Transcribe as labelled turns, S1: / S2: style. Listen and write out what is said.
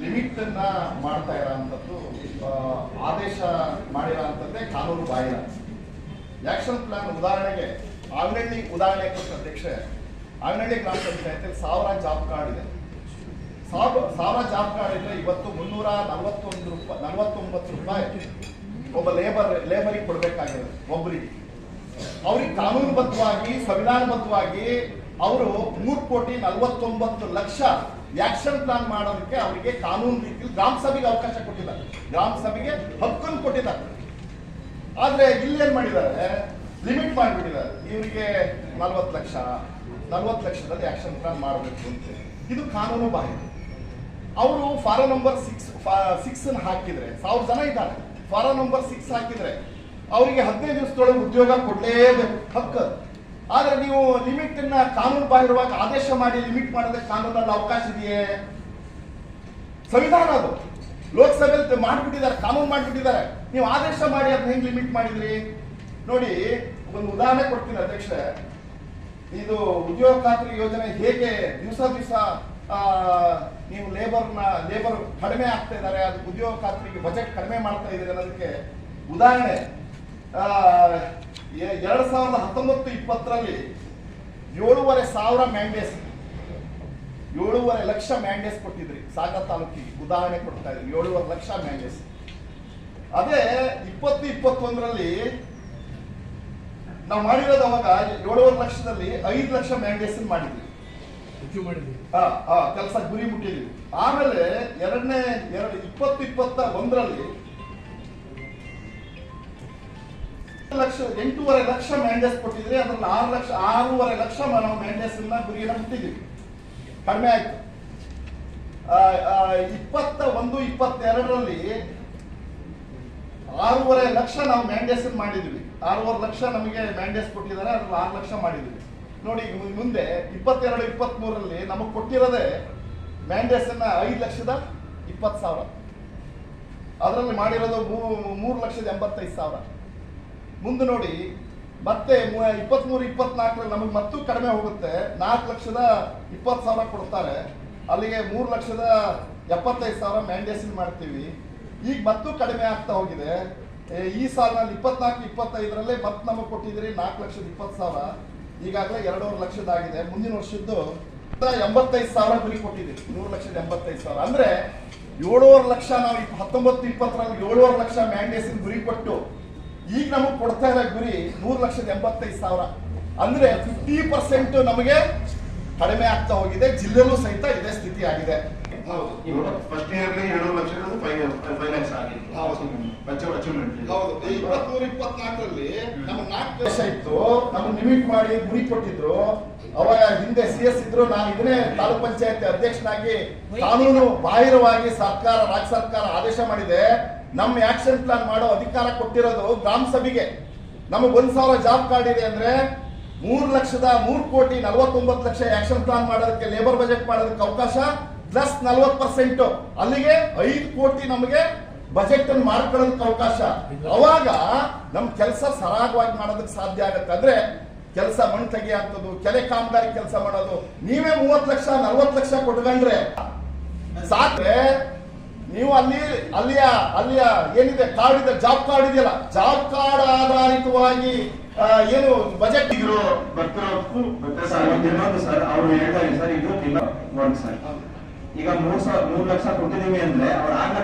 S1: Limit ಅನ್ನ ಮಾಡ್ತಾ ಇರೋಂಥದ್ದು ಆದೇಶ ಮಾಡಿರೋಂಥದ್ದೇ ಕಾನೂನು ಬಾಹಿರ. ಆಕ್ಷನ್ ಪ್ಲಾನ್ ಉದಾಹರಣೆಗೆ, ಆಲ್ರೆಡಿ ಉದಾಹರಣೆ ಅಧ್ಯಕ್ಷೆ ಆಲ್ರೆಡಿ ಗ್ರಾಮ ಪಂಚಾಯತಿಯಲ್ಲಿ ಸಾವಿರ ಜಾಬ್ ಕಾರ್ಡ್ ಇದೆ. ಸಾವಿರ ಸಾವಿರ ಜಾಬ್ ಕಾರ್ಡ್ ಇದ್ರೆ ಇವತ್ತು ಮುನ್ನೂರ ನಲವತ್ತೊಂದು ರೂಪಾಯಿ ನಲವತ್ತೊಂಬತ್ತು ರೂಪಾಯಿ ಒಬ್ಬ ಲೇಬರ್ ಲೇಬರಿಗೆ ಕೊಡಬೇಕಾಗಿದೆ ಒಬ್ಬರಿಗೆ ಅವ್ರಿಗೆ ಕಾನೂನುಬದ್ಧವಾಗಿ, ಸಂವಿಧಾನಬದ್ಧವಾಗಿ ಅವರು ಮೂರು ಕೋಟಿ ನಲವತ್ತೊಂಬತ್ತು ಲಕ್ಷ ಆಕ್ಷನ್ ಪ್ಲಾನ್ ಮಾಡೋದಕ್ಕೆ ಅವರಿಗೆ ಕಾನೂನು ರೀತಿಯಲ್ಲಿ ಗ್ರಾಮ ಸಭೆಗೆ ಅವಕಾಶ ಕೊಟ್ಟಿದ್ದಾರೆ. ಗ್ರಾಮ ಸಭೆಗೆ ಹಕ್ಕನ್ನು ಕೊಟ್ಟಿದ್ದಾರೆ. ಆದ್ರೆ ಇಲ್ಲೇನ್ ಮಾಡಿದ್ದಾರೆ? ಲಿಮಿಟ್ ಮಾಡಿಬಿಟ್ಟಿದ್ದಾರೆ. ಇವರಿಗೆ ನಲ್ವತ್ತು ಲಕ್ಷ, ನಲ್ವತ್ತು ಲಕ್ಷದಲ್ಲಿ ಆಕ್ಷನ್ ಪ್ಲಾನ್ ಮಾಡಬೇಕು ಅಂತ. ಇದು ಕಾನೂನು ಬಾಹಿರ. ಅವರು ಫಾರ ನಂಬರ್ ಸಿಕ್ಸ್ ಸಿಕ್ಸ್ ಹಾಕಿದ್ರೆ, ಸಾವಿರ ಜನ ಇದ್ದಾರೆ. ಫಾರ ನಂಬರ್ ಸಿಕ್ಸ್ ಹಾಕಿದ್ರೆ, ಅವರಿಗೆ ಹದಿನೈದು ದಿವಸದೊಳಗೆ ಉದ್ಯೋಗ ಕೊಡಲೇಬೇಕು. ಹಕ್ಕು. ಆದ್ರೆ ನೀವು ಲಿಮಿಟ್ ಅನ್ನ ಕಾನೂನು ಬಾಹಿರವಾಗಿ ಆದೇಶ ಮಾಡಿ ಲಿಮಿಟ್ ಮಾಡೋದಕ್ಕೆ ಕಾನೂನಲ್ಲಿ ಅವಕಾಶ ಇದೆಯೇ? ಸಂವಿಧಾನ ಅದು. ಲೋಕಸಭೆಯಲ್ಲಿ ಮಾಡಿಬಿಟ್ಟಿದ್ದಾರೆ, ಕಾನೂನು ಮಾಡಿಬಿಟ್ಟಿದ್ದಾರೆ. ನೀವು ಆದೇಶ ಮಾಡಿ ಅದನ್ನ ಹೆಂಗ್ ಲಿಮಿಟ್ ಮಾಡಿದ್ರಿ? ನೋಡಿ, ಒಂದು ಉದಾಹರಣೆ ಕೊಡ್ತೀನಿ ಅಧ್ಯಕ್ಷ ಇದು ಉದ್ಯೋಗ ಖಾತ್ರಿ ಯೋಜನೆ ಹೇಗೆ ದಿವಸ ದಿವಸ ನೀವು ಲೇಬರ್ನ ಲೇಬರ್ ಕಡಿಮೆ ಆಗ್ತಾ ಇದ್ದಾರೆ, ಅದು ಉದ್ಯೋಗ ಖಾತ್ರಿಗೆ ಬಜೆಟ್ ಕಡಿಮೆ ಮಾಡ್ತಾ ಇದ್ದಾರೆ ಅನ್ನೋದಕ್ಕೆ ಉದಾಹರಣೆ. ಎರಡ್ ಸಾವಿರದ ಹತ್ತೊಂಬತ್ತು ಇಪ್ಪತ್ತರಲ್ಲಿ ಏಳುವರೆ ಸಾವಿರ ಮ್ಯಾಂಡೇಸ್ ಏಳೂವರೆ ಲಕ್ಷ ಮ್ಯಾಂಡೇಸ್ ಕೊಟ್ಟಿದ್ರಿ. ಸಾಗರ ತಾಲೂಕಿಗೆ ಉದಾಹರಣೆ ಕೊಡ್ತಾ ಇದ್ರಿ ಏಳುವರೆ ಲಕ್ಷ ಮ್ಯಾಂಡೇಸ್. ಅದೇ ಇಪ್ಪತ್ತು ಇಪ್ಪತ್ತೊಂದರಲ್ಲಿ ನಾವು ಮಾಡಿರೋದು ಅವಾಗ ಏಳುವರೆ ಲಕ್ಷದಲ್ಲಿ ಐದು ಲಕ್ಷ ಮ್ಯಾಂಡೇಸ್ ಮಾಡಿದ್ವಿ. ಕೆಲಸ ಗುರಿ ಮುಟ್ಟಿದ್ವಿ. ಆಮೇಲೆ ಎರಡನೇ ಎರಡು ಇಪ್ಪತ್ತು ಇಪ್ಪತ್ತ ಒಂದರಲ್ಲಿ ಲಕ್ಷ, ಎಂಟೂವರೆ ಲಕ್ಷ ಮ್ಯಾಂಡೇಸ್ ಕೊಟ್ಟಿದ್ರೆ ಅದ್ರಲ್ಲಿ ಆರು ಲಕ್ಷ, ಆರೂವರೆ ಲಕ್ಷ ನಾವು ಮ್ಯಾಂಡೇಸ್ ಗುರಿಯನ್ನು ಮುಟ್ಟಿದ್ವಿ ಕಡಿಮೆ ಆಯ್ತು. ಇಪ್ಪತ್ತ ಒಂದು, ಇಪ್ಪತ್ತೆರಡರಲ್ಲಿ ಆರೂವರೆ ಲಕ್ಷ ನಾವು ಮ್ಯಾಂಡೇಸ್ ಮಾಡಿದ್ವಿ ಆರೂವರೆ ಲಕ್ಷ ನಮಗೆ ಮ್ಯಾಂಡೇಸ್ ಕೊಟ್ಟಿದ್ದಾರೆ, ಅದ್ರಲ್ಲಿ ಆರು ಲಕ್ಷ ಮಾಡಿದ್ವಿ ನೋಡಿ ಮುಂದೆ ಇಪ್ಪತ್ತೆರಡು ಇಪ್ಪತ್ತ್ ಮೂರರಲ್ಲಿ ನಮಗೆ ಕೊಟ್ಟಿರೋದೇ ಮ್ಯಾಂಡೇಸ್ ಐದು ಲಕ್ಷದ ಇಪ್ಪತ್ತು ಸಾವಿರ. ಅದರಲ್ಲಿ ಮಾಡಿರೋದು ಮೂರು ಲಕ್ಷದ ಎಂಬತ್ತೈದು ಸಾವಿರ. ಮುಂದೆ ನೋಡಿ, ಮತ್ತೆ ಇಪ್ಪತ್ಮೂರು ಇಪ್ಪತ್ನಾಲ್ಕರ ನಮಗೆ ಮತ್ತೂ ಕಡಿಮೆ ಹೋಗುತ್ತೆ. ನಾಲ್ಕು ಲಕ್ಷದ ಇಪ್ಪತ್ತು ಸಾವಿರ ಕೊಡ್ತಾರೆ. ಅಲ್ಲಿಗೆ ಮೂರು ಲಕ್ಷದ ಎಪ್ಪತ್ತೈದು ಸಾವಿರ ಮ್ಯಾಂಡೇಷನ್ ಮಾಡ್ತೀವಿ. ಈಗ ಮತ್ತೂ ಕಡಿಮೆ ಆಗ್ತಾ ಹೋಗಿದೆ. ಈ ಸಾಲಿನಲ್ಲಿ ಇಪ್ಪತ್ನಾಲ್ಕು, ಇಪ್ಪತ್ತೈದರಲ್ಲೇ ಮತ್ತೆ ನಮಗೆ ಕೊಟ್ಟಿದ್ದೀರಿ, ನಾಲ್ಕು ಲಕ್ಷದ ಇಪ್ಪತ್ತು ಸಾವಿರ. ಈಗಾಗಲೇ ಎರಡೂವರೆ ಲಕ್ಷದಾಗಿದೆ ಮುಂದಿನ ವರ್ಷದ್ದು ಎಂಬತ್ತೈದು ಸಾವಿರ ಗುರಿ ಕೊಟ್ಟಿದ್ದೀವಿ. ಮೂರು ಲಕ್ಷದ ಎಂಬತ್ತೈದು ಸಾವಿರ. ಅಂದರೆ ಏಳೂವರೆ ಲಕ್ಷ ನಾವು ಹತ್ತೊಂಬತ್ತು, ಇಪ್ಪತ್ತರಲ್ಲಿ ಏಳುವರೆ ಲಕ್ಷ ಮ್ಯಾಂಡೇಷನ್ ಗುರಿ ಕೊಟ್ಟು ಈಗ ನಮಗೆ ಕೊಡ್ತಾ ಇರೋ ಗುರಿ ಮೂರು ಲಕ್ಷದ ಎಂಬತ್ತೈದು ಸಾವಿರ. ಅಂದ್ರೆ ಫಿಫ್ಟಿ ಪರ್ಸೆಂಟ್ ನಮಗೆ ಕಡಿಮೆ ಆಗ್ತಾ ಹೋಗಿದೆ ಜಿಲ್ಲೆಲ್ಲೂ ಸಹಿತ ಇದೇ ಸ್ಥಿತಿ ಆಗಿದೆ. ಹೌದು.
S2: ಫಸ್ಟ್ ಇಯರ್ಲಿ ಲಕ್ಷ ಆಗಿತ್ತು.
S1: ಹೌದು. ಇಪ್ಪತ್ಮೂರು ಇಪ್ಪತ್ನಾಲ್ಕರಲ್ಲಿ ನಾಲ್ಕು ವರ್ಷ ಇತ್ತು ನಮ್ಗೆ ಲಿಮಿಟ್ ಮಾಡಿ ಗುರಿ ಕೊಟ್ಟಿದ್ರು. ಅವಾಗ ಹಿಂದೆ ಸಿ ಎಸ್ ಇದ್ರು. ನಾನು ಇದನ್ನೇ ತಾಲೂಕ್ ಪಂಚಾಯತ್ ಅಧ್ಯಕ್ಷನಾಗಿ ಕಾನೂನು ಬಾಹಿರವಾಗಿ ಸರ್ಕಾರ ರಾಜ್ಯ ಸರ್ಕಾರ ಆದೇಶ ಮಾಡಿದೆ. ನಮ್ಮ ಆಕ್ಷನ್ ಪ್ಲಾನ್ ಮಾಡೋ ಅಧಿಕಾರ ಕೊಟ್ಟಿರೋದು ಗ್ರಾಮ ಸಭೆಗೆ. ನಮಗೆ ಒಂದ್ ಸಾವಿರ ಜಾಬ್ ಕಾರ್ಡ್ ಇದೆ ಅಂದ್ರೆ ಮೂರು ಲಕ್ಷದ ಮೂರು ಕೋಟಿ ನಲವತ್ತೊಂಬತ್ತು ಲಕ್ಷ ಆಕ್ಷನ್ ಪ್ಲಾನ್ ಮಾಡೋದಕ್ಕೆ ಲೇಬರ್ ಬಜೆಟ್ ಮಾಡೋದಕ್ಕೆ ಅವಕಾಶ ಪ್ಲಸ್ ನಲವತ್ತು ಪರ್ಸೆಂಟ್ ಅಲ್ಲಿಗೆ ಐದು ಕೋಟಿ ನಮಗೆ ಬಜೆಟ್ ಅನ್ನು ಮಾಡ್ಕೊಳ್ಳೋದಕ್ಕೆ ಅವಕಾಶ. ಅವಾಗ ನಮ್ ಕೆಲಸ ಸರಾಗವಾಗಿ ಮಾಡೋದಕ್ಕೆ ಸಾಧ್ಯ ಆಗುತ್ತೆ. ಅಂದ್ರೆ ಕೆಲಸ ಮಣ್ಣು ತೆಗಿಯಂಥದ್ದು ಕೆರೆ ಕಾಮಗಾರಿ ಕೆಲಸ ಮಾಡೋದು. ನೀವೇ ಮೂವತ್ತು ಲಕ್ಷ, ನಲ್ವತ್ತು ಲಕ್ಷ ಕೊಟ್ಕೊಂಡ್ರೆ ಸಾಕ್ರೆ ನೀವು ಅಲ್ಲಿ, ಅಲ್ಲಿಯ ಅಲ್ಲಿಯ ಏನಿದೆ ಕಾರ್ಡ್ ಇದೆ ಜಾಬ್ ಕಾರ್ಡ್ ಇದೆಯಲ್ಲ, ಜಾಬ್ ಕಾರ್ಡ್ ಆಧಾರಿತವಾಗಿ ಏನು ಬಜೆಟ್
S2: ಇರೋ ಬರ್ತಿರೋದಕ್ಕೂ ಸರ್, ಇನ್ನೊಂದು ಸರ್, ಅವ್ರು ಹೇಳ್ತಾರೆ, ಸರ್, ಇದು ಸರ್. ಈಗ ಮೂರ್ ಸಾವಿರ, ಮೂರ್ ಲಕ್ಷ ಕೊಟ್ಟಿದ್ದೀವಿ ಅಂದ್ರೆ ಅವ್ರು ಆಗ